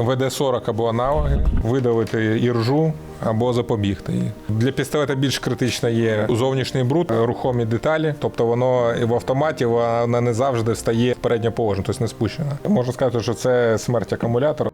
ВД-40 або аналоги, видавити іржу або запобігти її. Для пістолета більш критично є зовнішній бруд, рухомі деталі, тобто воно в автоматі вона не завжди стає в переднє положення, тобто не спущена. Можна сказати, що це смерть акумулятора.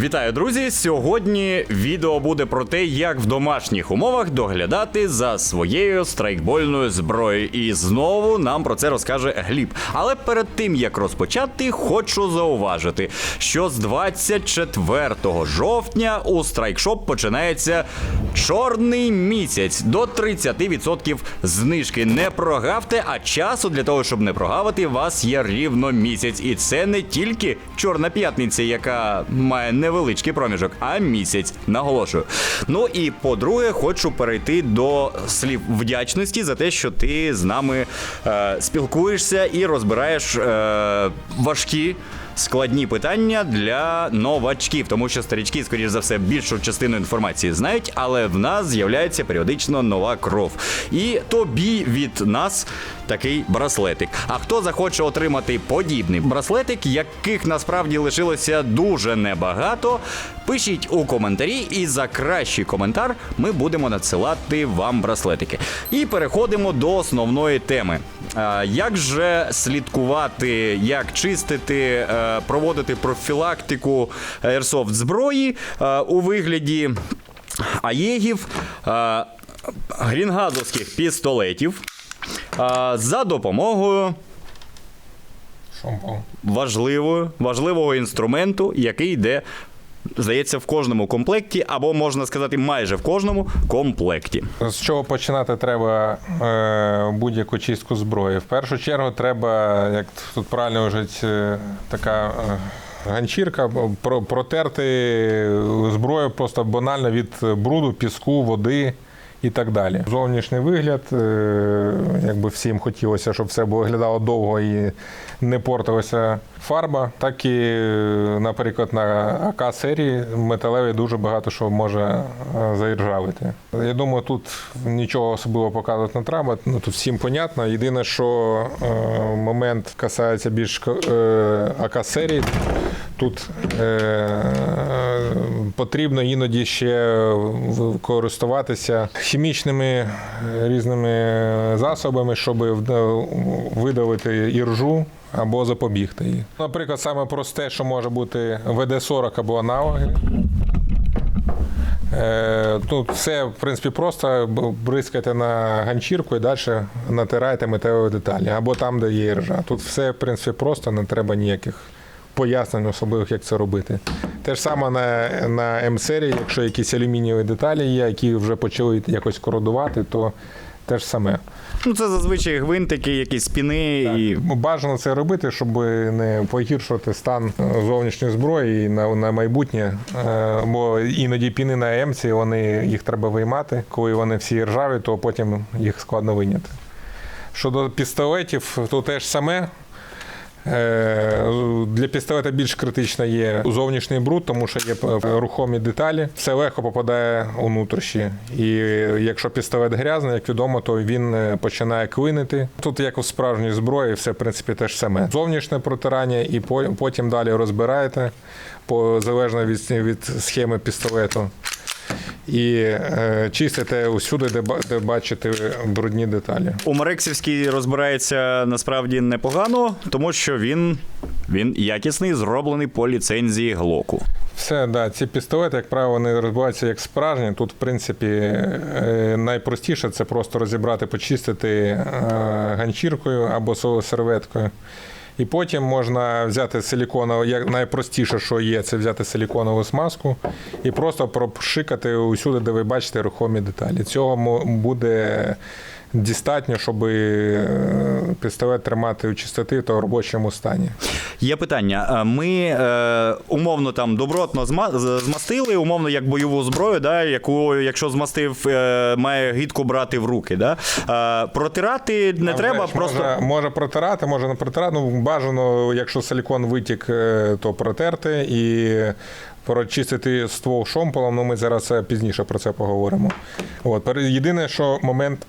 Вітаю, друзі! Сьогодні відео буде про те, як в домашніх умовах доглядати за своєю страйкбольною зброєю. І знову нам про це розкаже Гліб. Але перед тим як розпочати, хочу зауважити, що з 24 жовтня у страйкшоп починається чорний місяць до 30% знижки. Не прогавте, а часу для того, щоб не прогавити, вас є рівно місяць. І це не тільки чорна п'ятниця, яка має невеличкий проміжок, а місяць. Наголошую. Ну і по-друге, хочу перейти до слів вдячності за те, що ти з нами е, спілкуєшся і розбираєш е, важкі. Складні питання для новачків, тому що старічки, скоріш за все, більшу частину інформації знають, але в нас з'являється періодично нова кров. І тобі від нас такий браслетик. А хто захоче отримати подібний браслетик, яких насправді лишилося дуже небагато, пишіть у коментарі, і за кращий коментар ми будемо надсилати вам браслетики. І переходимо до основної теми. Як же слідкувати, як чистити, е, проводити профілактику airsoft зброї е, у вигляді аєгів, е, грінгазовських пістолетів е, за допомогою важливого, важливого інструменту, який йде, здається, в кожному комплекті, або можна сказати, майже в кожному комплекті. З чого починати треба е, будь-яку чистку зброї? В першу чергу треба, як тут правильно вже е, така е, ганчірка, про- протерти зброю просто банально від бруду, піску, води. І так далі. Зовнішній вигляд, е, якби всім хотілося, щоб все виглядало довго і не портилася фарба, так і, е, наприклад, на АК серії металевий дуже багато що може е, заіржавити. Я думаю, тут нічого особливо показувати не треба. Ну тут всім понятно. Єдине, що момент касається більш АК серії. Тут потрібно іноді ще користуватися хімічними різними засобами, щоб видавити іржу або запобігти їй. Наприклад, саме просте, що може бути ВД-40 або аналоги. Е, Тут все, в принципі, просто бризкайте на ганчірку і далі натирайте металеві деталі, або там, де є ржа. Тут все, в принципі, просто, не треба ніяких пояснень особливих, як це робити. Те ж саме на, на М-серії, якщо якісь алюмінієві деталі є, які вже почали якось кородувати, то те ж саме. Ну, це зазвичай гвинтики, якісь спіни і. Бажано це робити, щоб не погіршувати стан зовнішньої зброї і на, на майбутнє. Е, Бо іноді піни на емці, вони їх треба виймати. Коли вони всі ржаві, то потім їх складно вийняти. Щодо пістолетів, то теж саме. Е, Для пістолета більш критично є зовнішній бруд, тому що є е, рухомі деталі. Все легко попадає у нутрощі. І якщо пістолет грязний, як відомо, то він е, починає клинити. Тут, як у справжній зброї, все в принципі теж саме. Зовнішнє протирання, і потім далі розбираєте залежно від схеми пістолету. І е, чистите усюди, де, де бачите брудні деталі. У Марексівський розбирається насправді непогано, тому що він, він якісний, зроблений по ліцензії Глоку. Все, да, ці пістолети, як правило, вони розбиваються як справжні. Тут, в принципі, е, найпростіше це просто розібрати, почистити е, ганчіркою або серветкою. І потім можна взяти силіконову, як найпростіше, що є, це взяти силіконову смазку і просто пропшикати усюди, де ви бачите рухомі деталі. Цього буде достатньо, щоб е, пістолет тримати у чистоти та в робочому стані. Є питання. Ми е, умовно там добротно змастили, умовно як бойову зброю, да, яку, якщо змастив, е, має гидко брати в руки. Да? Е, протирати не А треба, ж просто. Може, може протирати, може не протирати. Ну, бажано, якщо силікон витік, е, то протерти і прочистити ствол шомполом. Ну, ми зараз е, пізніше про це поговоримо. От. Єдине, що момент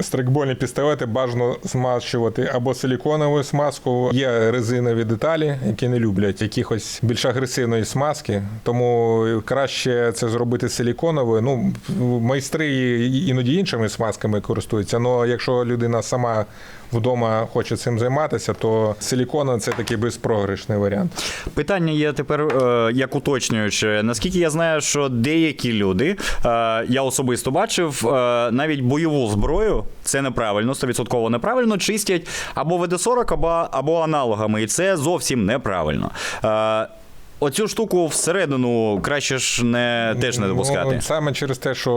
Стрикбольні пістолети бажано змащувати або силіконовою смазкою. Є резинові деталі, які не люблять якихось більш агресивної смазки, тому краще це зробити силіконовою. Ну, майстри іноді іншими смазками користуються, але якщо людина сама вдома хоче цим займатися, то силіконова це такий безпрограшний варіант. Питання є тепер е, як уточнююче. Наскільки я знаю, що деякі люди, е, я особисто бачив, е, навіть бойову зброю, це неправильно, 100% неправильно, чистять або ВД-40, або, або аналогами, і це зовсім неправильно. Е, Оцю штуку всередину краще ж не теж не допускати. Ну, саме через те, що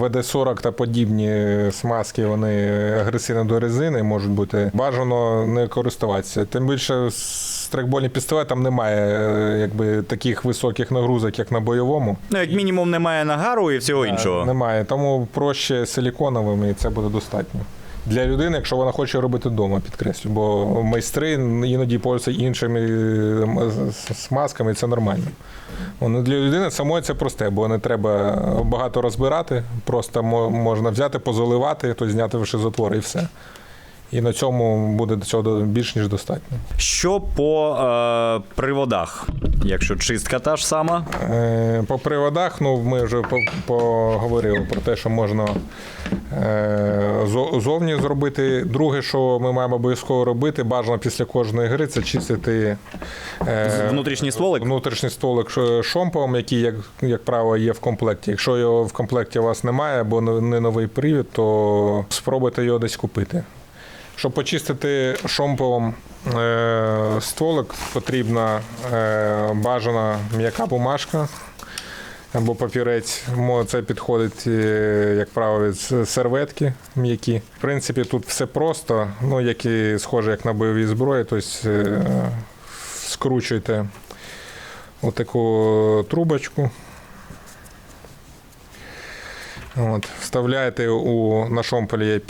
ВД-40 та подібні смазки вони агресивні до резини можуть бути. Бажано не користуватися. Тим більше страйкбольний пістолет там немає е, якби, таких високих нагрузок, як на бойовому. Ну, як мінімум, немає нагару і всього іншого. Немає. Тому проще силіконовими і це буде достатньо. Для людини, якщо вона хоче робити вдома, підкреслю, бо майстри іноді пользуються іншими смазками, це нормально. Воно для людини самої це просте, бо не треба багато розбирати, просто можна взяти, позаливати, то зняти лише затвори і все. І на цьому буде до цього більш ніж достатньо. Що по е, приводах? Якщо чистка та ж сама, Е, По приводах, ну ми вже поговорили про те, що можна е, зовні зробити. Друге, що ми маємо обов'язково робити, бажано після кожної гри, це чистити е, внутрішній стволик. внутрішній столик ш- шомполом, який, як, як правило, є в комплекті. Якщо його в комплекті у вас немає або не новий привід, то спробуйте його десь купити. Щоб почистити шомполом е, стволик, потрібна е, бажана м'яка бумажка або папірець. Це підходить, е, як правило, від серветки м'які. В принципі, тут все просто, ну, як і схоже, як на бойовій зброї. Тобто е, скручуєте отаку трубочку. От, вставляєте у, на шомполі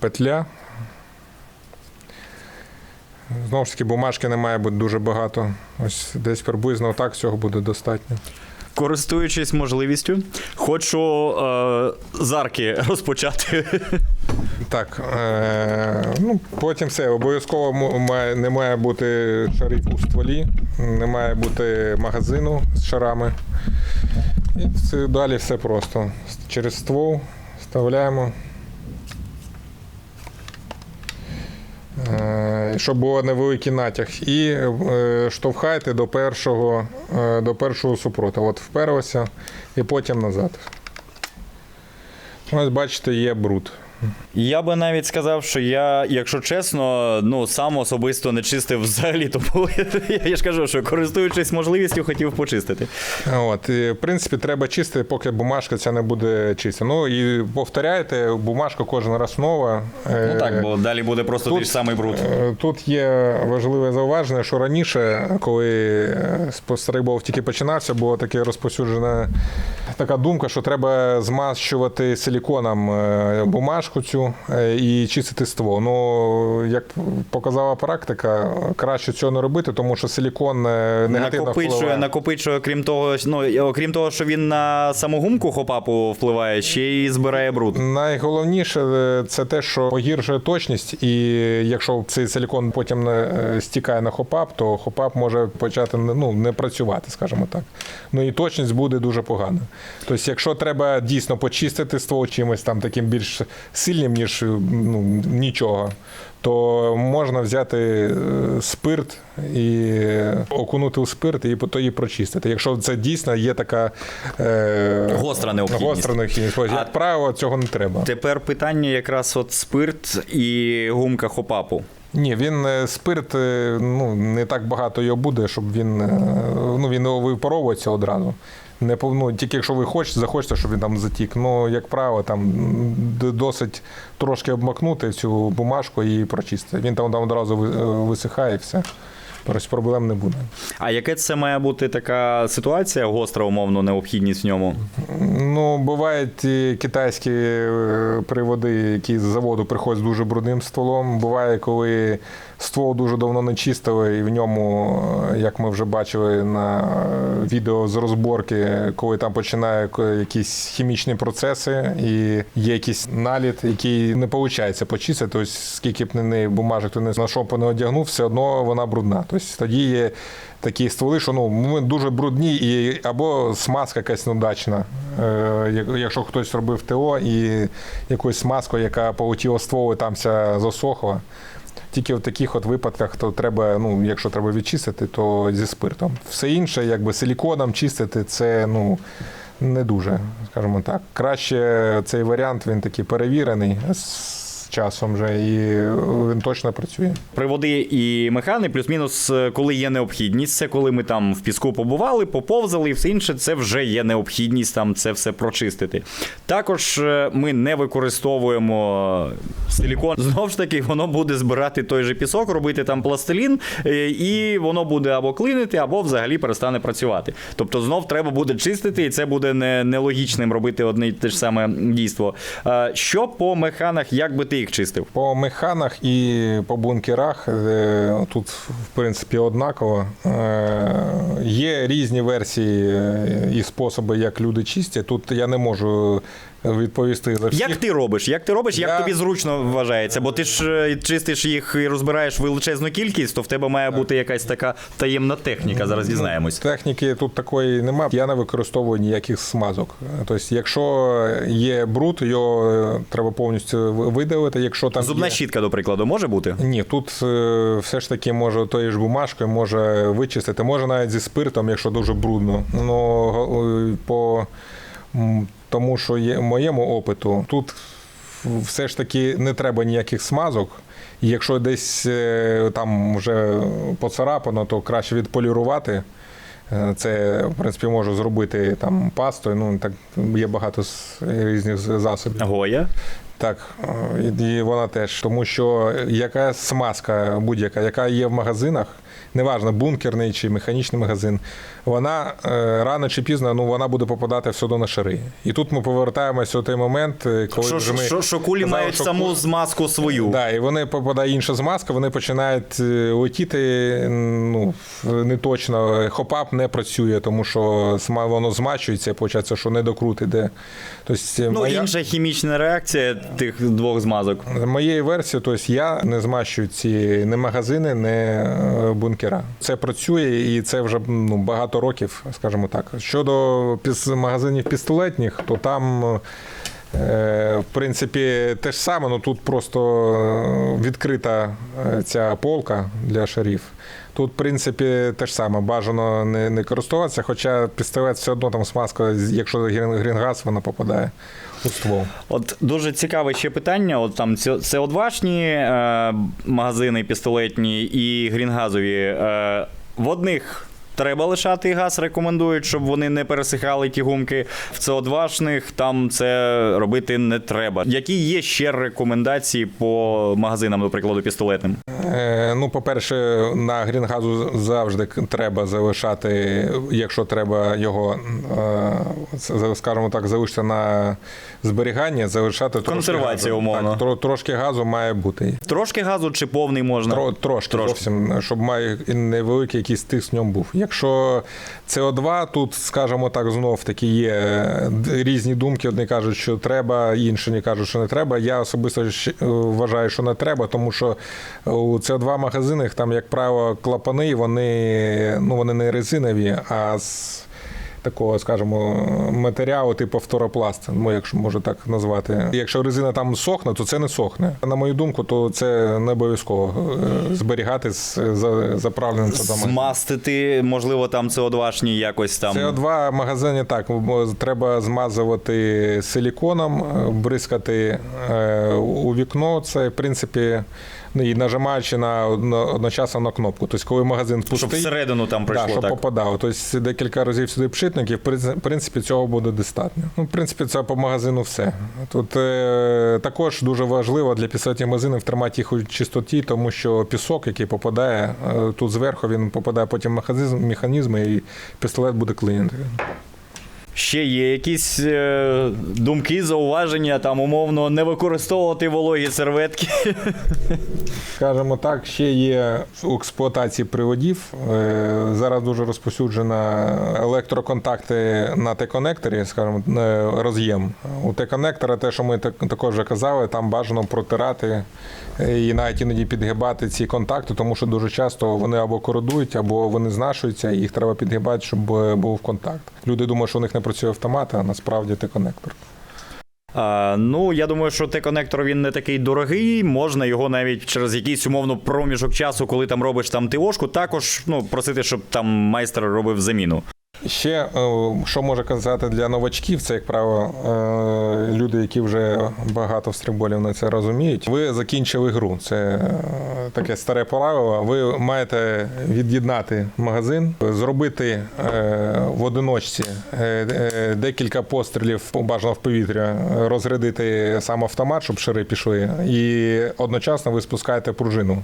петля. Знову ж таки, бумажки не має бути дуже багато. Ось десь приблизно так цього буде достатньо. Користуючись можливістю, хочу е, з арки розпочати. Так, е, ну, потім все. Обов'язково має, не має бути шарів у стволі, не має бути магазину з шарами. І все, далі все просто. Через ствол вставляємо. Щоб був невеликий натяг. І е, штовхайте до першого, е, до першого супротиву. От вперлося і потім назад. Ось бачите, є бруд. Я би навіть сказав, що я, якщо чесно, ну сам особисто не чистив взагалі, тому я, я ж кажу, що користуючись можливістю, хотів почистити. От, і, в принципі, треба чистити, поки бумажка ця не буде чиста. Ну і повторяйте, бумажка кожен раз нова. Е, Ну так, бо далі буде просто той ж самий бруд. Е, Тут є важливе зауваження, що раніше, коли е, стрейкбол тільки починався, була така розповсюджена така думка, що треба змащувати силіконом е, бумажку цю е, і чистити ствол. Ну, як показала практика, краще цього не робити, тому що силікон е, негативно Накопичує, впливає. накопичує, крім того, ну окрім того, що він на саму гумку хопапу впливає, ще й збирає бруд. Найголовніше е, це те, що погіршує точність, і якщо цей силікон потім не стікає на хопап, то хопап може почати ну, не працювати, скажімо так. Ну і точність буде дуже погана. Тобто, якщо треба дійсно почистити ствол чимось там таким більш сильним, ніж ну, нічого. То можна взяти е, спирт і окунути у спирт і то її прочистити. Якщо це дійсно є така е, Гостра необхідність. Гостра необхідність. А- Як правило, цього не треба. Тепер питання якраз от спирт і гумка хопапу. Ні, він е, спирт, е, ну не так багато його буде, щоб він ну він випаровується одразу. Не ну, тільки якщо ви хочете, захочете, щоб він там затік. Ну, як правило, там досить трошки обмакнути цю бумажку і прочистити. Він там, там одразу е, висихає і все. Тобто проблем не буде. А яке це має бути така ситуація, гостра, умовно, необхідність в ньому? Ну, бувають китайські е, приводи, які з заводу приходять з дуже брудним стволом. Буває, коли ствол дуже давно не чистили, і в ньому, е, як ми вже бачили на відео з розборки, коли там починає якісь хімічні процеси і є якийсь наліт, який не виходить почистити. Тобто, скільки б не бумажок ти не на шопу не одягнув, все одно вона брудна. Тобто тоді є такі стволи, що ну ми дуже брудні, і або смазка якась неудачна. Е, якщо хтось робив ТО і якусь смазку, яка полетіла і там вся засохла. Тільки в таких от випадках, то треба, ну, якщо треба відчистити, то зі спиртом. Все інше, якби силіконом чистити, це ну, не дуже, скажімо так. Краще цей варіант, він такий перевірений часом вже, і він точно працює. Приводи і механи, плюс-мінус, е, коли є необхідність, це коли ми там в піску побували, поповзали і все інше, це вже є необхідність там це все прочистити. Також е, ми не використовуємо силікон. Знову ж таки, воно буде збирати той же пісок, робити там пластилін, е, і воно буде або клинити, або взагалі перестане працювати. Тобто знов треба буде чистити, і це буде не, нелогічним робити одне й те ж саме дійство. Е, Що по механах, як би ти їх чистив? По механах і по бункерах е, тут, в принципі, однаково. Е, Є різні версії е, і способи, як люди чистять. Тут я не можу відповісти за всіх. Як ти робиш? Як ти робиш, як Я- тобі зручно вважається? Бо ти ж е, чистиш їх і розбираєш величезну кількість, то в тебе має бути якась така таємна техніка. Зараз дізнаємось. Техніки тут такої немає. Я не використовую ніяких смазок. Тобто, якщо є бруд, його е, треба повністю видалити. Якщо там Зубна є... щітка, до прикладу, може бути? Ні, тут е, все ж таки може тою ж бумажкою може вичистити, може навіть зі спиртом, якщо дуже брудно. Ну по тому, що є моєму опиту, тут все ж таки не треба ніяких смазок. І якщо десь е, там вже поцарапано, то краще відполірувати. Е, Це, в принципі, можу зробити там пастою. Ну так є багато різних засобів. Гоя. Так, і вона теж, тому що яка смазка будь-яка, яка є в магазинах, неважно, бункерний чи механічний магазин, вона е, рано чи пізно ну, вона буде попадати все на шари. І тут ми повертаємося у той момент, е, коли Що, вже ми що, що кулі казали, мають що саму кулі- змазку свою. Да, і вони попадає інша змазка, вони починають е, летіти ну, не точно. Хопап не працює, тому що воно змачується, виходить, що не докрут іде. Тобто, Ну, моя- інша хімічна реакція тих двох змазок. За моєю версією, тобто я не змащую ці не магазини, не е, бункера. Це працює і це вже ну, багато років, скажімо так. Щодо магазинів пістолетних, то там. е, В принципі, те ж саме, але тут просто е, відкрита е, ця полка для шарів. Тут, в принципі, те ж саме, бажано не, не користуватися, хоча пістолет все одно там смазка, якщо грінгаз, вона попадає у ствол. От дуже цікаве ще питання. От там це, одвашні е, магазини пістолетні і грінгазові. Е, в одних. Треба лишати газ, рекомендують, щоб вони не пересихали ті гумки. В СО2-шних там це робити не треба. Які є ще рекомендації по магазинам, до прикладу, пістолетним? Е, Ну, по-перше, на грінгазу завжди треба залишати, якщо треба його, е, скажімо так, залишити на зберігання, залишати Консервація, умовно. Так, тро- трошки газу має бути. Трошки газу чи повний можна? Тро, трошки, Трошки. зовсім, щоб має невеликий якийсь тиск в ньому був. Якщо СО2, тут, скажімо так, знов таки є е, різні думки. Одні кажуть, що треба, інші кажуть, що не треба. Я особисто е, вважаю, що не треба, тому що у СО2 магазинах там, як правило, клапани, вони, ну, вони не резинові, а з такого, скажімо, матеріалу, типу фторопласт, ну, якщо можна так назвати. Якщо резина там сохне, то це не сохне. На мою думку, то це не обов'язково е, зберігати з за- заправленим садами. Змастити, можливо, там СО2-шні якось там. СО2 в магазині так треба змазувати силіконом, е, бризкати е, у вікно. Це в принципі і нажимаючи на одно- одночасно на кнопку. Тобто, коли магазин пустий, Щоб всередину там да, прийшло. щоб так. попадало. Тобто декілька разів сюди пшитник, і в принципі цього буде достатньо. Ну, в принципі, це по магазину все. Тут е, також дуже важливо для пістолетних магазинів тримати їх у чистоті, тому що пісок, який попадає е, тут зверху, він попадає потім в механізм, механізми, і пістолет буде клинити. Ще є якісь е, думки, зауваження, там умовно не використовувати вологі серветки. Скажімо так, ще є у експлуатації приводів. Е, Зараз дуже розповсюджена електроконтакти на Т-конекторі, скажімо, е, роз'єм. У Т-конектора, те, що ми так- також вже казали, там бажано протирати е, і навіть іноді підгибати ці контакти, тому що дуже часто вони або кородують, або вони знашуються, і їх треба підгибати, щоб е, був контакт. Люди думають, що у них не працює автомат, а насправді ти конектор. А, ну, я думаю, що Т-конектор він не такий дорогий. Можна його навіть через якийсь умовно проміжок часу, коли там робиш там ТОшку, також ну, просити, щоб там майстер робив заміну. Ще е, що може казати для новачків, це як правило е, люди, які вже багато стрімболів на це розуміють. Ви закінчили гру. Це е, таке старе правило. Ви маєте від'єднати магазин, зробити в одиночці декілька пострілів бажано в повітря, розрядити сам автомат, щоб шири пішли, і одночасно ви спускаєте пружину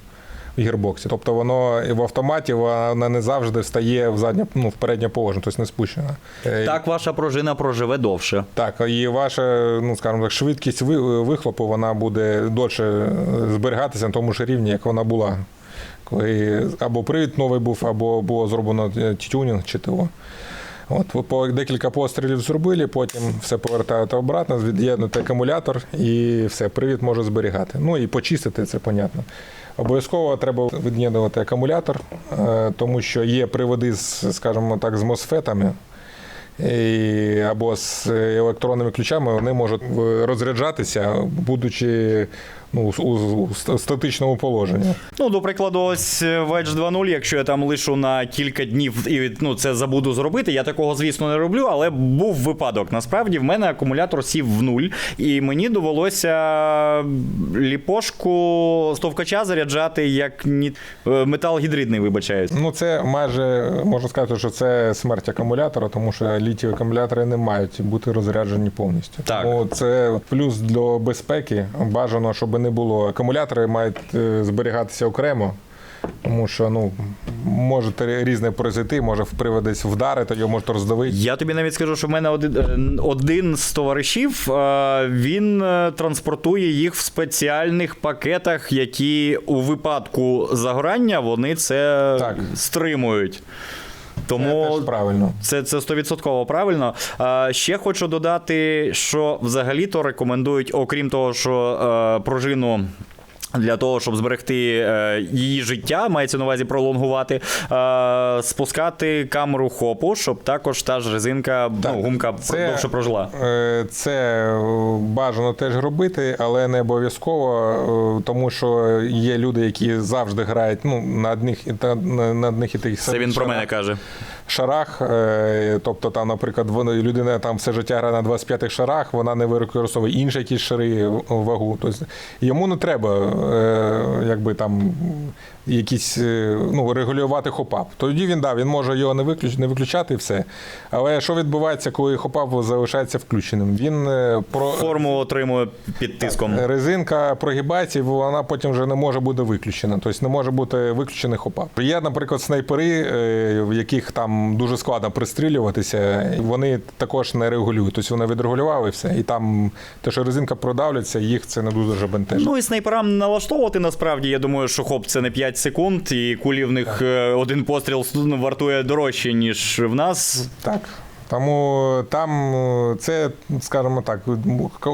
в гірбоксі. Тобто воно в автоматі вона не завжди встає в заднє, ну, в переднє положення, тобто не спущена. Е, Так ваша пружина проживе довше. Так, і ваша, ну скажімо так, швидкість вихлопу вона буде довше зберігатися на тому ж рівні, як вона була. Коли або привід новий був, або було зроблено е, тюнінг чи ТО. От, ви по декілька пострілів зробили, потім все повертаєте обратно, від'єднуєте акумулятор і все, привід може зберігати. Ну і почистити це, понятно. Обов'язково треба від'єднувати акумулятор, е, тому що є приводи з, скажімо так, з мосфетами. І, або з електронними ключами вони можуть розряджатися, будучи ну, у, у, у статичному положенні. Ну, до прикладу, ось е, в Edge 2.0, якщо я там лишу на кілька днів і ну, це забуду зробити, я такого, звісно, не роблю, але був випадок. Насправді в мене акумулятор сів в нуль, і мені довелося ліпошку стовкача заряджати як ні... е, метал гідридний, вибачаюсь. Ну, це майже можна сказати, що це смерть акумулятора, тому що літій акумулятори не мають бути розряджені повністю. Так. Тому це плюс для безпеки. Бажано, щоб не було. Акумулятори мають е, зберігатися окремо. Тому що ну може різне произойти, може в привод десь вдарити, його можуть роздавити. Я тобі навіть скажу, що в мене один, е, один з товаришів е, він транспортує їх в спеціальних пакетах, які у випадку загорання вони це Так. стримують. Це Тому теж правильно. це, це 100% правильно. Е, ще хочу додати, що взагалі-то рекомендують, окрім того, що е, пружину. Для того, щоб зберегти е, її життя, мається на увазі пролонгувати, е, спускати камеру хопу, щоб також та ж резинка, Так, ну, гумка це- довше прожила. Е, Це бажано теж робити, але не обов'язково, е, тому що є люди, які завжди грають ну, на одних і та на на одних і тих Це він про мене каже. шарах. Тобто, там, наприклад, вона- людина там все життя грає на 25 шарах, вона не використовує інші якісь шари вагу. Тобто, йому не треба якби там якісь е, ну, регулювати хопап. Тоді він да, він може його не виключ, не виключати і все. Але що відбувається, коли хопап залишається включеним? Він е, про Форму отримує під тиском. Резинка прогибається, і вона потім вже не може бути виключена. Тобто не може бути виключений хопап. Є, наприклад, снайпери, е, в яких там дуже складно пристрілюватися. і Вони також не регулюють. Тобто вони відрегулювали все. І там те, що резинка продавлюється, їх це не дуже бентежить. Ну і снайперам налаштовувати насправді. Я думаю, що хоп це не 5 секунд, і кулі в них е, один постріл вартує дорожче, ніж в нас. Так. Тому там е, це, скажімо так,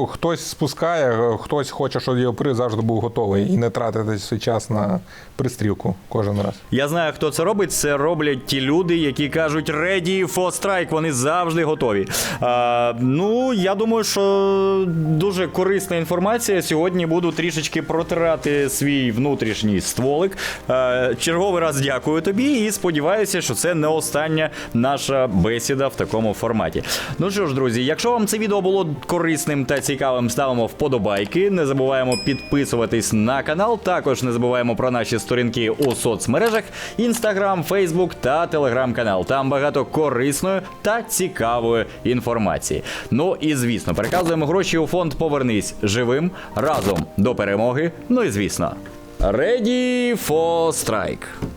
хтось спускає, хтось хоче, щоб його при завжди був готовий і не тратити свій час на пристрілку кожен раз. Я знаю, хто це робить. Це роблять ті люди, які кажуть ready for strike, Вони завжди готові. А, ну, я думаю, що дуже корисна інформація. Сьогодні буду трішечки протирати свій внутрішній стволик. А, черговий раз дякую тобі і сподіваюся, що це не остання наша бесіда в такому такому форматі. Ну що ж, друзі, якщо вам це відео було корисним та цікавим, ставимо вподобайки. Не забуваємо підписуватись на канал. Також не забуваємо про наші сторінки у соцмережах: Instagram, Facebook та Telegram-канал. Там багато корисної та цікавої інформації. Ну і звісно, переказуємо гроші у фонд Повернись живим разом до перемоги. Ну і звісно, Ready for Strike.